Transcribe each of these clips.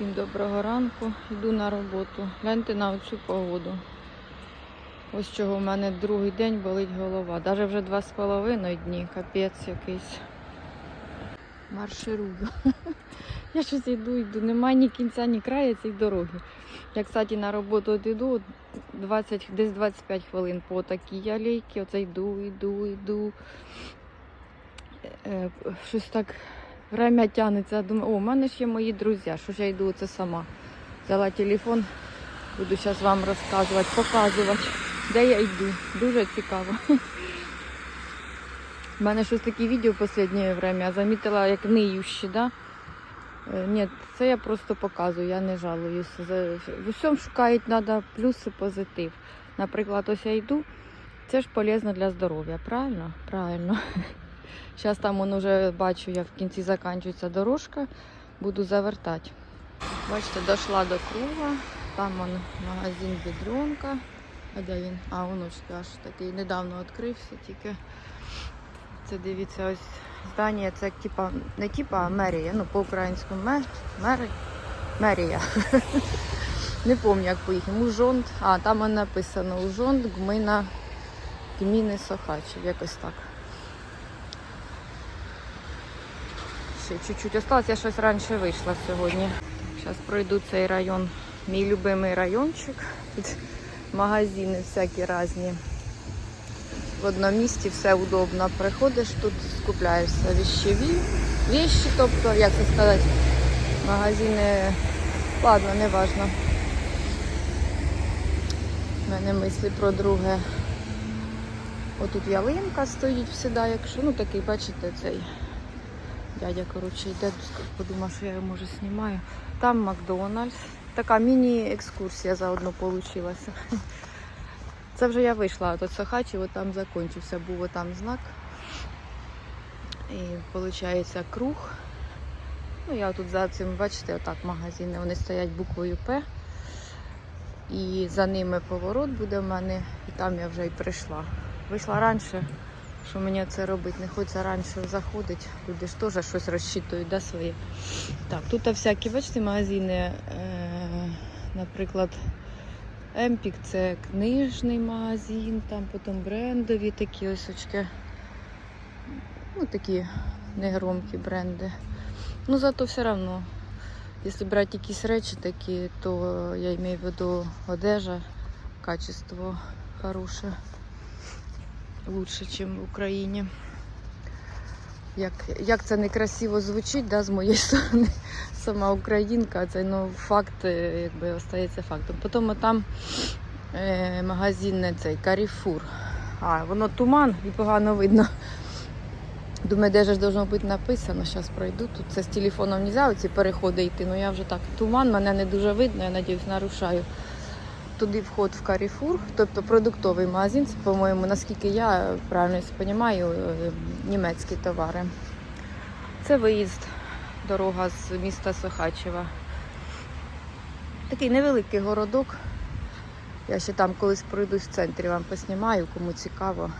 Всім доброго ранку. Йду на роботу. Гляньте на оцю погоду. Ось чого в мене другий день болить голова. Навіть вже два з половиною дні. Капець якийсь. Марширую. Я щось йду, йду. Немає ні кінця, ні краю цієї дороги. Я, кстати, на роботу от йду 20, десь 25 хвилин по такій алейці. Оце йду, йду, йду. Е, Щось так время тягнеться. Думаю, о, у мене ж є мої друзі. Що ж я йду це сама? Взяла телефон, буду зараз вам розказувати, показувати, де я йду. Дуже цікаво. У мене щось такі відео в останнє время. Я замітила, як ниючі, да? Е, Ні, це я просто показую, я не жалуюся. В усьому шукають треба плюси, позитив. Наприклад, ось я йду, це ж полезно для здоров'я, правильно? Правильно. Зараз там вон уже бачу, як в кінці закінчується дорожка, буду завертати. Бачите, дійшла до круга, там вон магазин Бідрюнка. А де він? А, оночки аж такий недавно відкрився тільки. Це дивіться, ось здання, це типа, не типа, а мерія. Ну, по-українському мер, мерія. Не пам'ятаю, як по їхньому. Ужонд. А, там воно написано Ужонд, гмина, гміни Сохачів, якось так. Ще чуть-чуть осталось, я щось раніше вийшла сьогодні. Зараз пройду цей район, мій любимий райончик. Тут магазини всякі різні. В одному місці все удобно. Приходиш тут, скупляєшся віщеві, віщі, тобто, як це сказати, магазини, ладно, не важно. У мене мислі про друге. Отут ялинка стоїть всегда, якщо, ну такий, бачите, цей дядя, коротше, йде, подумав, що я його може знімаю. Там Макдональдс. Така міні-екскурсія заодно вийшла. Це вже я вийшла от там закінчився, був там знак. І виходить круг. Ну, я тут за цим, бачите, отак магазини, вони стоять буквою П. І за ними поворот буде в мене, і там я вже і прийшла. Вийшла раніше, що мені це робити, не хочеться раніше заходити. Люди ж теж щось розчитують, да, своє. Так, тут всякі, бачите, магазини, е, наприклад, Емпік це книжний магазин, там потім брендові такі ось очки. Ну, такі негромкі бренди. Ну, зато все одно, якщо брати якісь речі такі, то я маю в виду одежа, качество хороше, лучше, ніж в Україні. Як, як це некрасиво звучить, да, з моєї сторони, сама українка, це ну, факт, е, якби остається фактом. Потім там е, магазин не цей Carrefour. А, воно туман і погано видно. Думаю, де ж должно бути написано, зараз пройду. Тут це з телефоном не можна ці переходи йти, ну я вже так. Туман, мене не дуже видно, я надіюсь, нарушаю. Туди вход в Carrefour, тобто продуктовий магазин, це, по-моєму, наскільки я правильно розумію, німецькі товари. Це виїзд, дорога з міста Сохачева. Такий невеликий городок. Я ще там колись пройдусь в центрі, вам поснімаю, кому цікаво.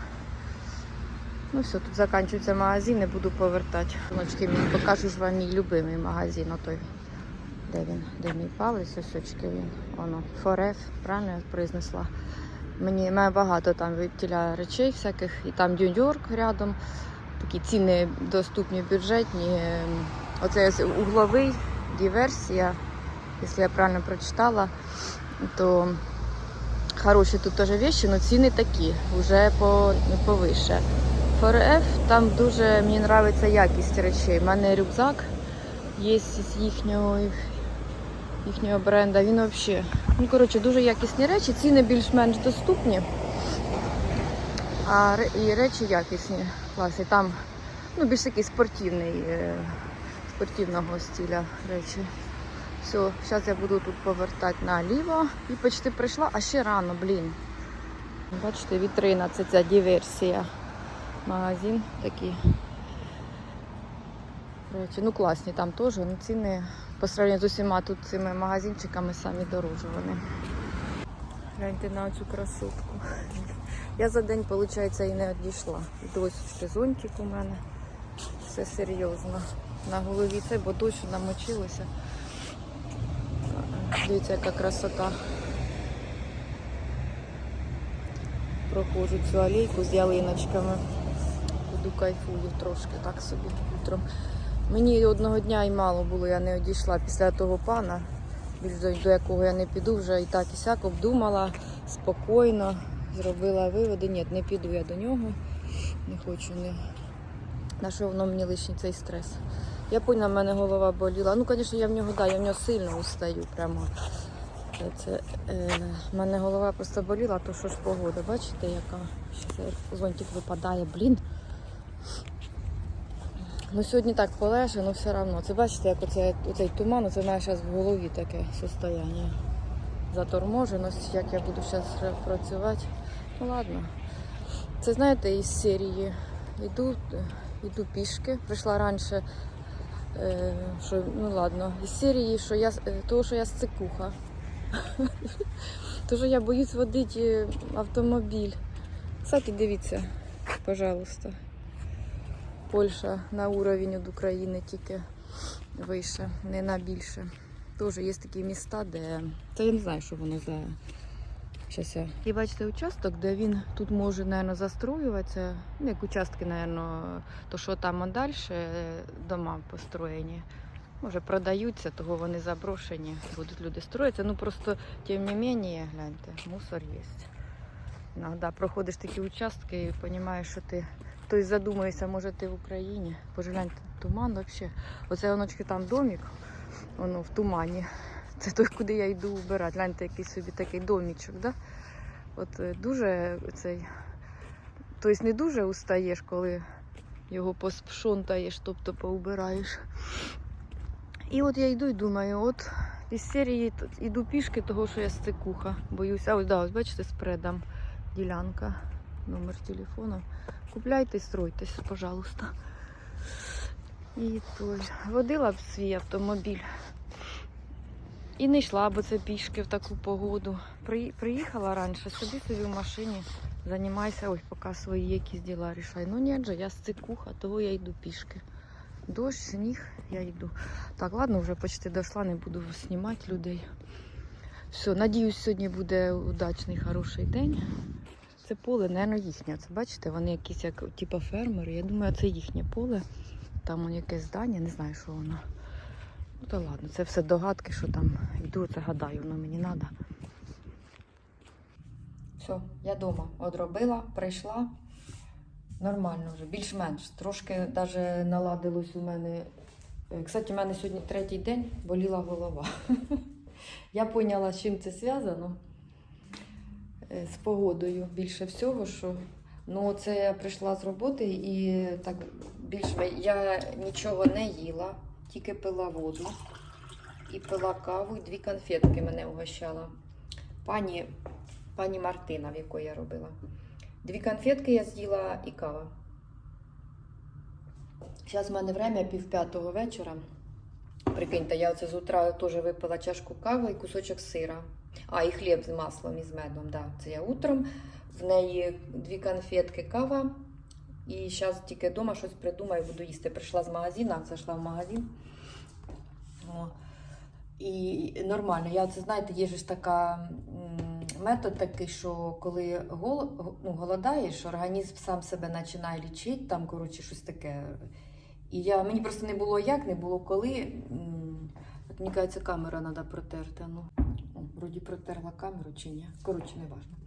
Ну все, тут закінчується магазин, і буду повертати. Ночки мені покажу ж вам мій любимий магазин. Отой. Де він? Де мій палець? Ось він. Воно. Фореф, правильно я произнесла. Мені має багато там від тіля речей всяких. І там Нью-Йорк рядом. Такі ціни доступні, бюджетні. Ем, Оце угловий, диверсія. Якщо я правильно прочитала, то хороші тут теж вещи, але ціни такі, вже по, повише. ФРФ там дуже мені подобається якість речей. У мене рюкзак є з їхнього, їхнього бренда. Він взагалі. Ну, коротше, дуже якісні речі, ціни більш-менш доступні. А і речі якісні. Класні. Там ну, більш такий спортивний, е, спортивного стиля речі. Все, зараз я буду тут повертати наліво і почти прийшла, а ще рано, блін. Бачите, вітрина, це ця диверсія. Магазин такий. Речі, ну класні там теж, ну ціни по сравненню з усіма тут цими магазинчиками самі дорожі вони. Гляньте на цю красотку. Я за день, виходить, і не відійшла. Досі зонтик у мене. Все серйозно. На голові це, бо дощ намочилося. Дивіться, яка красота. Проходжу цю алейку з ялиночками. Буду кайфую трошки так собі утром. Мені одного дня і мало було, я не одійшла після того пана, більш до, якого я не піду, вже і так і сяк обдумала спокійно, зробила виводи. Ні, не піду я до нього, не хочу, не. На що воно мені лишній цей стрес. Я поняла, в мене голова боліла. Ну, звісно, я в нього да, я в нього сильно устаю. Прямо. Це, е, в мене голова просто боліла, то що ж погода, бачите, яка я- зонтик випадає, блін. Ну сьогодні так полеже, але все одно. Це бачите, як оце, оцей туман, це мене зараз в голові таке состояння. Заторможеність, як я буду зараз працювати. Ну ладно. Це знаєте, із серії йду, йду пішки. Прийшла раніше, е, що ну ладно, із серії, що я е, того, що я сцикуха. Що я боюсь водити автомобіль. Кстати, дивіться, пожалуйста. Польща на уровень від України тільки вище, не на більше. Теж є такі міста, де. Та я не знаю, що воно за. Щас. І бачите участок, де він тут може, мабуть, застроюватися. Ну, як участки, мабуть, то що там далі дома построєні. Може, продаються, того вони заброшені, будуть люди строїтися. Ну просто, тим не менше, гляньте, мусор є. Іноді проходиш такі участки і розумієш, що ти Тобто задумуєшся, може ти в Україні. Боже, гляньте, туман взагалі. Оце оночки там домик, воно в тумані. Це той, куди я йду вбирати. Гляньте, якийсь собі такий домічок, да? От е, дуже цей. Тобто не дуже устаєш, коли його пошонтаєш, тобто поубираєш. І от я йду і думаю, от із серії йду пішки, того, що я стикуха. Боюся. А ось, да, ось бачите, спредам ділянка, номер телефону. Купляйте, стройтесь, пожалуйста. І той. Водила б свій автомобіль. І не йшла б це пішки в таку погоду. При- Приїхала раніше, собі собі в машині, займайся, ось поки свої якісь діла рішай. Ну ні, же, я з цикуха, того я йду пішки. Дощ, сніг, я йду. Так, ладно, вже почти дійшла, не буду знімати людей. Все, надіюсь, сьогодні буде удачний, хороший день. Це поле, мабуть, їхнє. Це бачите, вони якісь як типу фермери. Я думаю, це їхнє поле. Там воно якесь здання, не знаю, що воно. Ну то ладно, це все догадки, що там йду, це гадаю, воно мені треба. Все, я вдома одробила, прийшла. Нормально вже, більш-менш. Трошки навіть наладилось у мене. Е, Кстати, у мене сьогодні третій день боліла голова. Я поняла, з чим це зв'язано. Е, З погодою більше всього, що ну це я прийшла з роботи і так більш я нічого не їла, тільки пила воду і пила каву, і дві конфетки мене угощала. Пані, пані Мартина, в якої я робила. Дві конфетки я з'їла і кава. Зараз в мене время пів п'ятого вечора. Прикиньте, я оце з утра теж випила чашку кави і кусочок сира. А, і хліб з маслом і з медом. Да. Це я утром. В неї дві конфетки кава. І зараз тільки вдома щось придумаю, буду їсти. Прийшла з магазину, зайшла в магазин. О. І нормально. Я це знаєте, є ж така метод такий, що коли гол, ну, голодаєш, організм сам себе починає лічити, там, коротше, щось таке. І я, мені просто не було як, не було коли. Мені кажеться, камера треба протерти. Ну, вроді протерла камеру чи ні. Коротше, не важливо.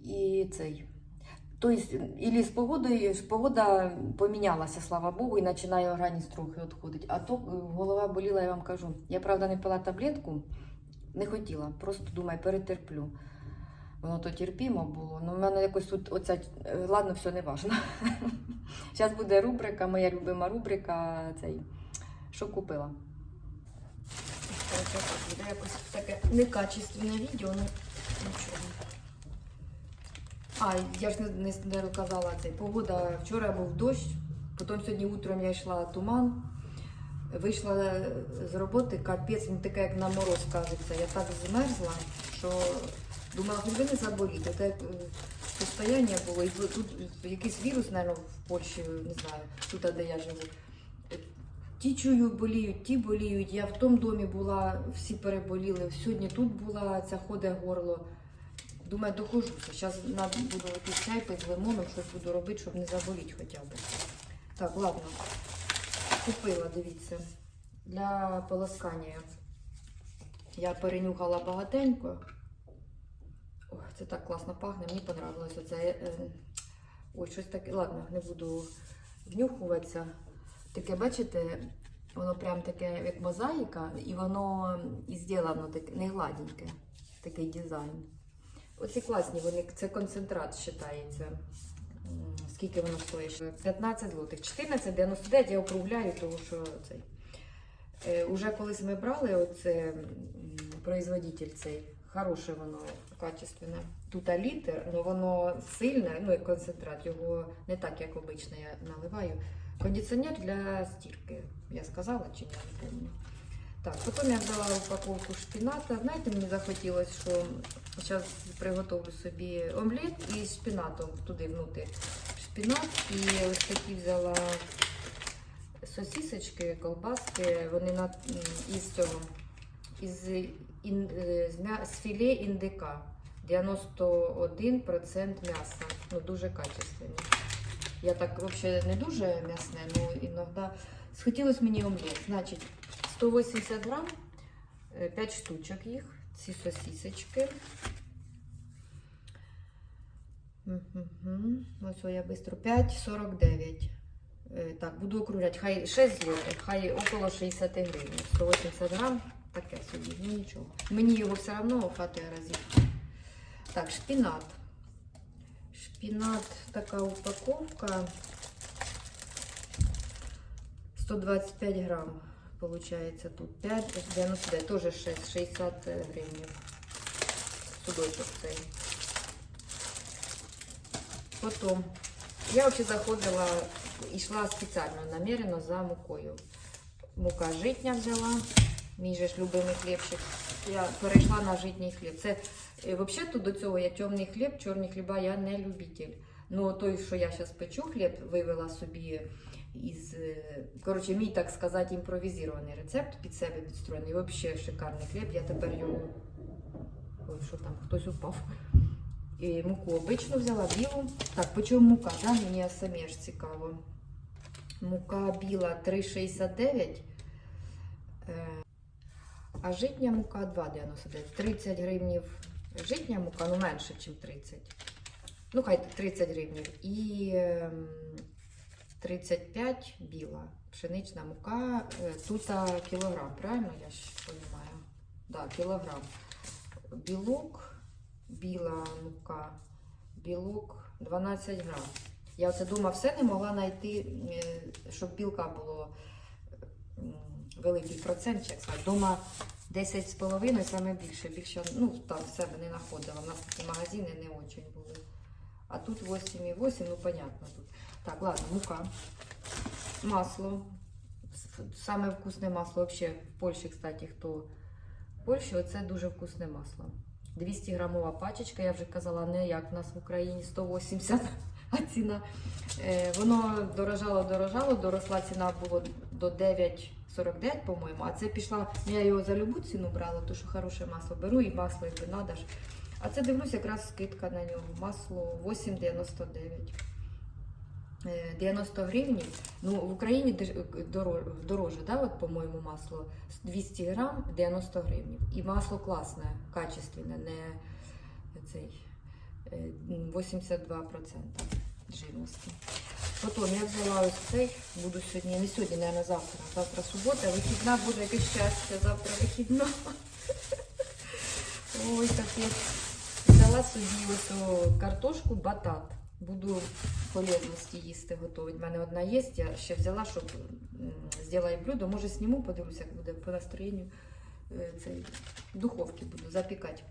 І цей. Тобто, ілі з погодою, погода помінялася, слава Богу, і починає організм трохи відходити. А то е, голова боліла, я вам кажу. Я, правда, не пила таблетку, не хотіла, просто думаю, перетерплю. Воно то терпімо було. Ну, в мене якось тут оця, е, ладно, все не важно. Зараз буде рубрика, моя любима рубрика, цей, що купила. Буде якось таке некачественне відео, ну нічого. А, я ж не, не, розказала цей. Погода вчора був дощ, потім сьогодні утром я йшла туман. Вийшла з роботи, капець, він таке, як на мороз кажеться. Я так змерзла, що думала, хоч не заболіти. Те е, состояння було. І тут якийсь вірус, мабуть, в Польщі, не знаю, тут, де я живу. Ті чую, боліють, ті боліють. Я в тому домі була, всі переболіли. Сьогодні тут була, ця ходе горло. Думаю, дохожуся. Зараз буду тут чай пити з лимоном, щось буду робити, щоб не заболіти хоча б. Так, ладно. Купила, дивіться, для полоскання. Я перенюхала багатенько. Ох, це так класно пахне, мені понравилось. Оце, е, ой, щось таке. Ладно, не буду внюхуватися. Таке, бачите, воно прям таке, як мозаїка, і воно і зроблено таке не такий дизайн. Оці класні, вони, це концентрат вважається. Скільки воно стоїть? 15 злотих. 14,99 я округляю, тому що цей. Е, уже колись ми брали оце производитель цей. Хороше воно качественне. Тут а літр, але воно сильне, ну як концентрат, його не так, як обично я наливаю. Кондиціонер для стірки. Я сказала чи не пам'ятаю. Так, потім я взяла упаковку шпіната. Знаєте, мені захотілося, що зараз приготовлю собі омлет із шпінатом туди внутрі. Шпінат і ось такі взяла сосісочки, колбаски. Вони на, із цього, із, ін, з філе індика. 91% м'яса. Ну, дуже качественні. Я так взагалі не дуже м'ясне, але іноді схотілося мені омлет. Значить, 180 грам, 5 штучок їх, ці сосісочки. Мгм. Ось я швидко. 5,49. Е, Так, буду округляти. Хай 6 злотих, хай около 60 гривень. 180 грам, таке собі, ну нічого. Мені його все одно хватає разів. Так, шпінат. Шпінат, така упаковка. 125 грам получается тут 5, 99, тоже 6, 60 гривен. Судочок цей. Потом, я вообще заходила, йшла спеціально, намеренно за мукою. Мука житня взяла, мій же ж. Я перейшла на житній хліб. Це е, взагалі до цього я темний хліб, чорні хліба я не любитель. Ну той, що я зараз печу хліб, вивела собі із, е, коротше, мій, так сказати, імпровізований рецепт під себе підстроєний. Взагалі шикарний хліб. Я тепер його. Ой, що там, хтось упав. І муку обичну взяла білу. Так, по мука? Да? Мені самі ж цікаво. Мука біла 3,69. А житня мука 2,99. 30 гривнів житня мука, ну менше, ніж 30. Ну, хай 30 гривнів. І ем, 35 біла. Пшенична мука. Е, Тут кілограм, правильно я ж розумію? Да, кілограм. Білок, біла мука, білок 12 грам. Я оце дома все не могла знайти, е, щоб білка було великий процент, як сказати. Дома 10 з половиною, саме більше. Більше, ну, там в себе не знаходила. У нас такі магазини не дуже були. А тут 8,8, ну понятно тут. Так, ладно, мука. Масло. Саме вкусне масло взагалі в Польщі, кстати, хто в Польщі, оце дуже вкусне масло. 200 грамова пачечка, я вже казала, не як в нас в Україні 180, а ціна. Е, воно дорожало, дорожало, доросла ціна було до 9,49, по-моєму. А це пішла, я його за любу ціну брала, то що хороше масло беру і масло, якби надо ж. А це дивлюсь, якраз скидка на нього. Масло 8,99. Е, 90 гривень. Ну, в Україні дороже, дороже да, от, по-моєму, масло 200 грам 90 гривень. І масло класне, качественне, не цей е, 82% жирності. Потім я взяла ось цей, буду сьогодні, не сьогодні, не завтра. Завтра субота, вихідна буде яке щастя, завтра вихідна. Ой, капець. Взяла собі картошку, батат. Буду полезності їсти готувати. У мене одна є, я ще взяла, щоб м, зробити блюдо. Може зніму, подивлюся, як буде по настроєнню. Е, Цей, в духовці буду запікати.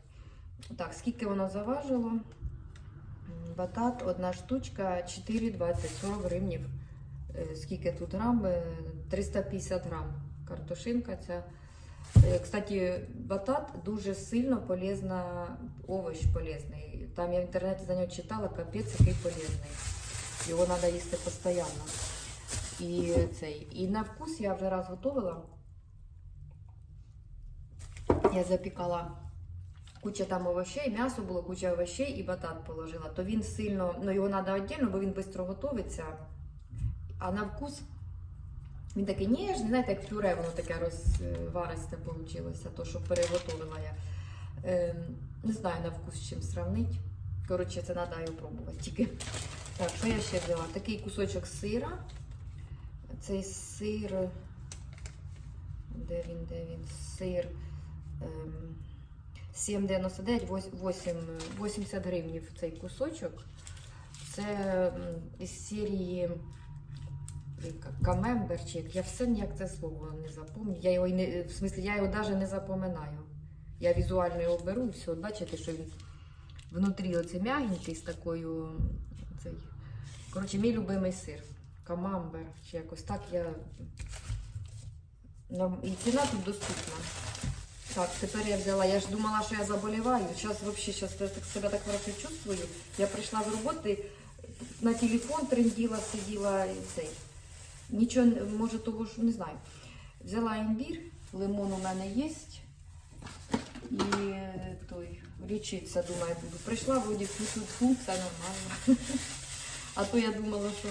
Так, скільки воно заважило? Батат, одна штучка, 4,20, 40 гривнів. Е, Скільки тут грам? Е, 350 грам. Картошинка ця. Е, Кстати, батат дуже сильно полезна, овощ полезний. Там я в інтернеті за нього читала, капець який полезний. Його треба їсти постійно. І цей. І на вкус я вже раз готувала. Я запікала куча там овощей, м'ясо було, куча овощей і батат положила. То він сильно, ну його треба віддільно, бо він швидко готується. А на вкус він такий ніжний, знаєте, як пюре, воно таке розваристе вийшло, то, що переготовила я. Ем, не знаю на вкус з чим сравнити. Коротше, це треба його пробувати тільки. Так, що я ще взяла? Такий кусочок сира. Цей сир. Де він, де він? Сир. Ем, 7,99, 80 гривнів цей кусочок. Це із серії Камембер, чи як. я все ніяк це слово не запам'ятаю. Я його не, в смислі, я його навіть не запам'ятаю. Я візуально його беру все, бачите, що він внутрі оце м'ягенький з такою. Цей. Коротше, мій любимий сир. Камамбер, чи якось так я. І ціна тут доступна. Так, тепер я взяла, я ж думала, що я заболіваю. Зараз взагалі щас я так себе так хорошо чувствую. Я прийшла з роботи, на телефон тренділа, сиділа і цей. Нічого, може того, що не знаю. Взяла імбір, лимон у мене є. І е, той, річиця, думаю, буду. Прийшла, вроді фу-фу-фу, все нормально. А то я думала, що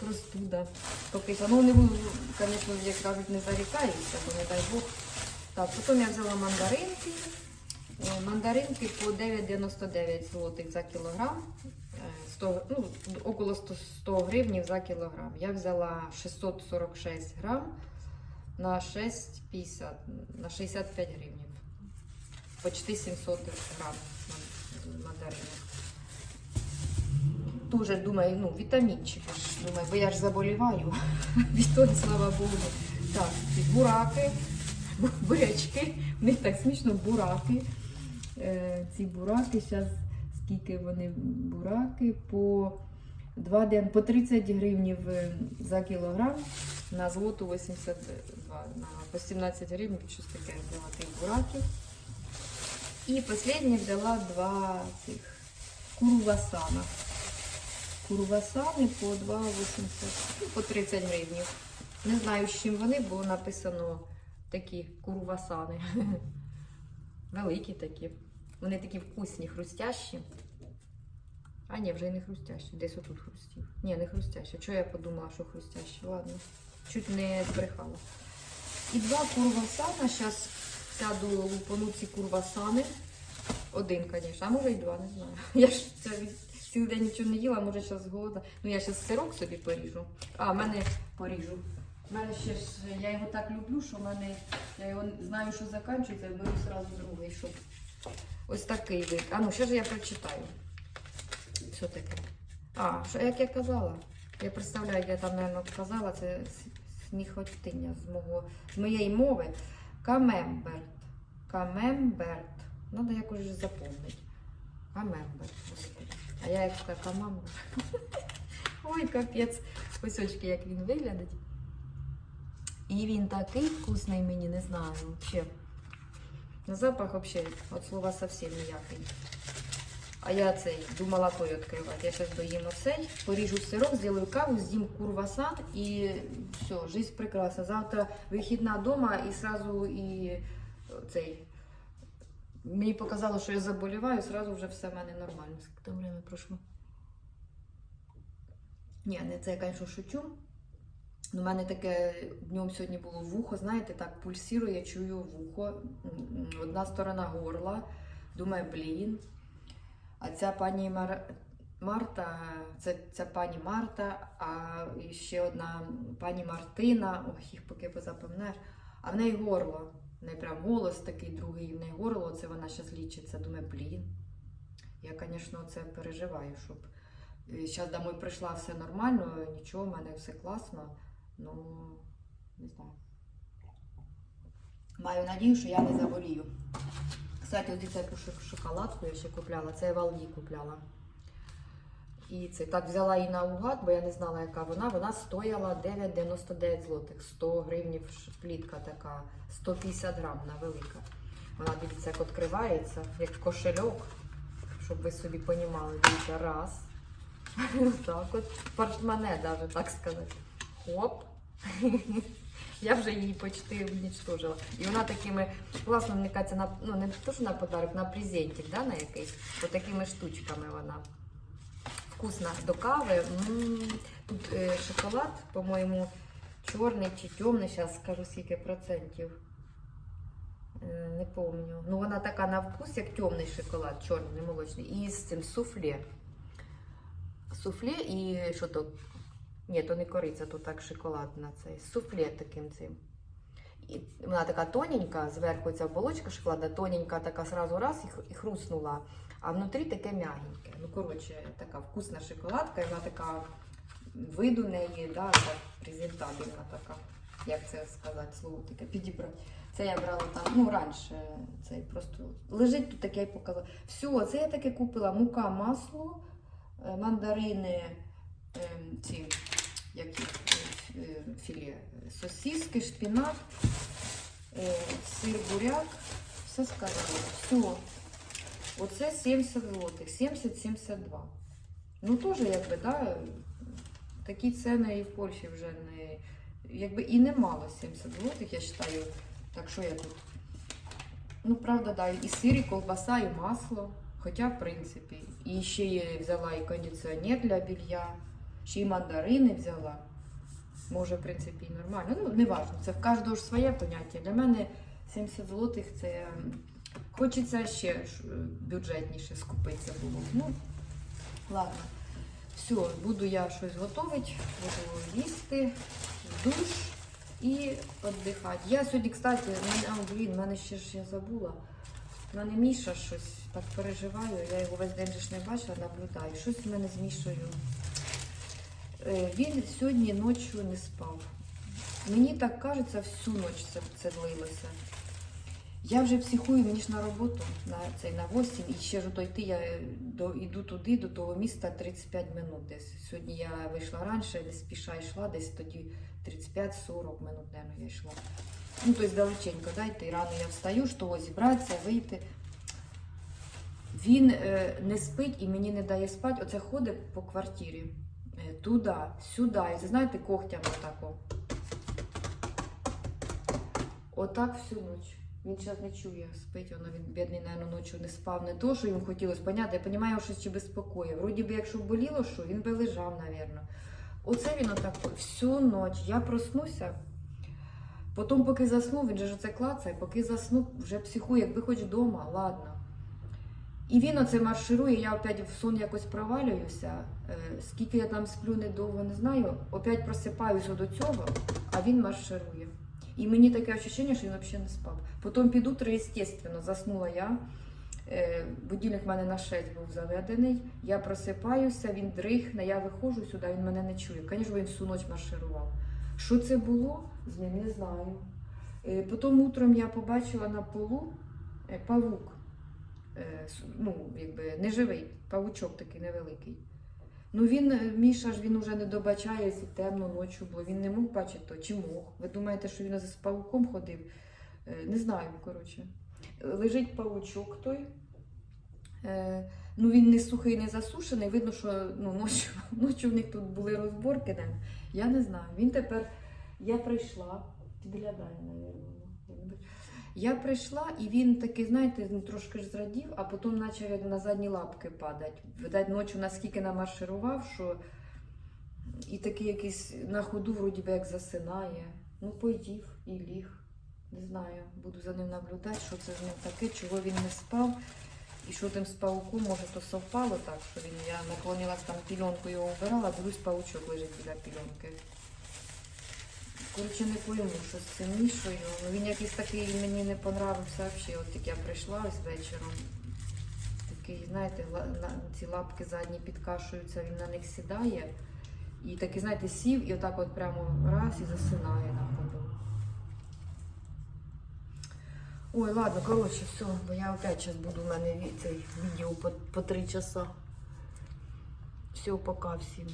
простуда. Поки ну не буду, звісно, як кажуть, не зарікаюся, бо не дай Бог. Так, потім я взяла мандаринки. Е, Мандаринки по 9,99 злотих за кілограм. Е, 100, ну, около 100, 100 гривнів за кілограм. Я взяла 646 грам на 6,50, на 65 гривнів. Почти 700 грам мандаринок. Дуже думаю, ну, вітамінчики ж, думаю, бо я ж заболіваю. Від того, слава Богу. Так, бураки, бу- бурячки, в них так смішно бураки. Е, ці бураки, зараз скільки вони бураки, по 2 ден, по 30 гривнів е, за кілограм, на злоту 82, на по 17 гривень, щось таке взяла тих бураків. І останнє взяла два цих курувасана. Курвасани по 2,80, ну, по 30 гривнів. Не знаю, з чим вони, бо написано такі курвасани. Великі такі. Вони такі вкусні, хрустящі. А ні, вже й не хрустящі. Десь отут хрустів. Ні, не хрустящі. Чого я подумала, що хрустящі? Ладно. Чуть не збрехала. І два курвасана. Зараз сяду лупану ці курвасани. Один, звісно, а може і два, не знаю. Я ж цілий день нічого не їла, може зараз голодна. Ну я зараз сирок собі поріжу. А, в мене поріжу. Мене ще ж, я його так люблю, що в мене, я його знаю, що закінчується, я беру одразу другий, щоб ось такий вид. А ну, що ж я прочитаю? Що таке? А, що як я казала? Я представляю, я там, мабуть, казала, це с- сміхотиння з мого, з моєї мови. Камемберт. Камемберт. Надо якось запомнити. Камемберт. А я як така камамберт. Ой, капець. Ось очки, як він виглядить. І він такий вкусний мені, не знаю. Вообще. На запах взагалі, от слова зовсім ніякий. А я цей думала той відкривати. Я зараз доїм оцей, поріжу сирок, зроблю каву, з'їм курвасан і все, життя прекрасна. Завтра вихідна вдома і сразу і цей. Мені показало, що я заболіваю, сразу вже все в мене нормально. Скільки там время пройшло? Ні, не це я, звісно, шучу. У мене таке днем сьогодні було вухо, знаєте, так пульсірує, я чую вухо. Одна сторона горла. Думаю, блін. А ця пані Мар... Марта, це ця пані Марта, а ще одна пані Мартина, ох, їх поки позапам'ятаєш, а в неї горло. В неї прям голос такий другий, в неї горло, це вона зараз лічиться. Думаю, блін. Я, звісно, це переживаю, щоб зараз домой прийшла все нормально, нічого, в мене все класно. Ну, не знаю. Маю надію, що я не заболію. Кстати, ось цю шоколадку я ще купляла. Це я в Алді купляла. І це так взяла її наугад, бо я не знала, яка вона. Вона стояла 9,99 злотих. 100 гривнів плітка така, 150 грам, вона велика. Вона дивіться, як відкривається, як кошельок, щоб ви собі понімали. Дивіться, раз. Так от, портмоне, навіть так сказати. Хоп. Я вже її почти уничтожила. І вона такими класно мені кажеться, на ну не то, що на подарок, на презентик, да, на якийсь. От такими штучками вона. Вкусна до кави. М, Тут е, шоколад, по-моєму, чорний чи темний, зараз скажу скільки процентів. Е, Не помню. Ну вона така на вкус, як темний шоколад, чорний, не молочний. І з цим суфле. Суфле і що то? Ні, то не кориця, то так шоколад на цей. Суфле таким цим. І вона така тоненька, зверху ця оболочка шоколада, тоненька, така сразу раз і, хр- і хрустнула. А внутрі таке м'ягеньке. Ну, коротше, така вкусна шоколадка, і вона така виду неї, да, так, презентабельна така. Як це сказати, слово таке підібрати. Це я брала там, ну, раніше цей просто лежить тут таке я показала. Все, це я таке купила мука, масло, е, мандарини, ем, ці, як їх, е, е, філе, сосиски, шпінат, е, сир буряк, все сказала. Все. Оце 70 злотих, 70-72. Ну теж якби, да, такі ціни і в Польщі вже не, якби і немало 70 злотих, я вважаю. Так що я тут? Ну, правда, да, і сир, і колбаса, і масло. Хоча, в принципі, і ще я взяла і кондиціонер для білья, ще й мандарини взяла. Може, в принципі, і нормально. Ну, не важливо, це в кожного ж своє поняття. Для мене 70 злотих це хочеться ще е, бюджетніше скупитися було. Ну, ладно. Все, буду я щось готувати, буду їсти, душ і віддихати. Я сьогодні, кстати, а, блін, мене ще ж я забула. У мене Міша щось так переживаю, я його весь день ж не бачила, наблюдаю. Щось в мене з Мішою. Е, Він сьогодні ночі не спав. Мені так кажеться, всю ніч це, це длилося. Я вже психую, мені ж на роботу на цей на 8, і ще ж ото йти, я до, йду туди, до того міста 35 минут десь. Сьогодні я вийшла раніше, не спіша йшла, десь тоді 35-40 минут, мабуть, я йшла. Ну, тобто далеченько, дайте, і рано я встаю, що зібратися, вийти. Він е, не спить і мені не дає спати. Оце ходить по квартирі. Е, туди, сюди. І це знаєте, когтями отако. Отак всю ніч. Він зараз не чує, спить, воно він бідний, наверное, ночі не спав. Не то, що йому хотілося поняти, я розумію, що чи безпокоїв. Вроді би, якщо боліло, що він би лежав, напевно. Оце він отак всю ніч. Я проснуся. Потім, поки заснув, він же ж оце клацає, поки заснув, вже психує, якби хоч вдома, ладно. І він оце марширує, я опять в сон якось провалююся. Е, Скільки я там сплю недовго, не знаю. Опять просипаюся до цього, а він марширує. І мені таке відчуття, що він взагалі не спав. Потім під утро, звісно, заснула я. Е, Будильник в мене на 6 був заведений. Я просипаюся, він дрихне, я виходжу сюди, він мене не чує. Звісно, він всю ніч марширував. Що це було? З ним не знаю. Е, Потім утром я побачила на полу павук. Е, Ну, якби не живий, павучок такий невеликий. Ну він, е, Міша ж він уже не добачає, якщо темно ночі було. Він не мог бачити то, чи мог. Ви думаєте, що він з павуком ходив? Е, Не знаю, коротше. Лежить павучок той. Ну, він не сухий, не засушений. Видно, що ну, ночі, ночі в них тут були розборки. Не? Я не знаю. Він тепер. Я прийшла, підглядає, мабуть. Я прийшла, і він такий, знаєте, трошки ж зрадів, а потім почав як на задні лапки падати. Видать, ночі наскільки намарширував, що і такий якийсь на ходу, вроді би, як засинає. Ну, поїв і ліг. Не знаю, буду за ним наблюдати, що це з ним таке, чого він не спав. І що тим з може, то совпало так, що він, я наклонилась там пільонку його вбирала, дивлюсь, паучок лежить біля пільонки. Коротше, не пойму, що з цим мішою. Він якийсь такий мені не понравився взагалі. От як я прийшла ось вечором. Такий, знаєте, ці лапки задні підкашуються, він на них сідає. І такий, знаєте, сів і отак от прямо раз і засинає на ходу. Ой, ладно, коротше, все, бо я опять зараз буду в мене цей відео по, по три часа. Все, пока всім.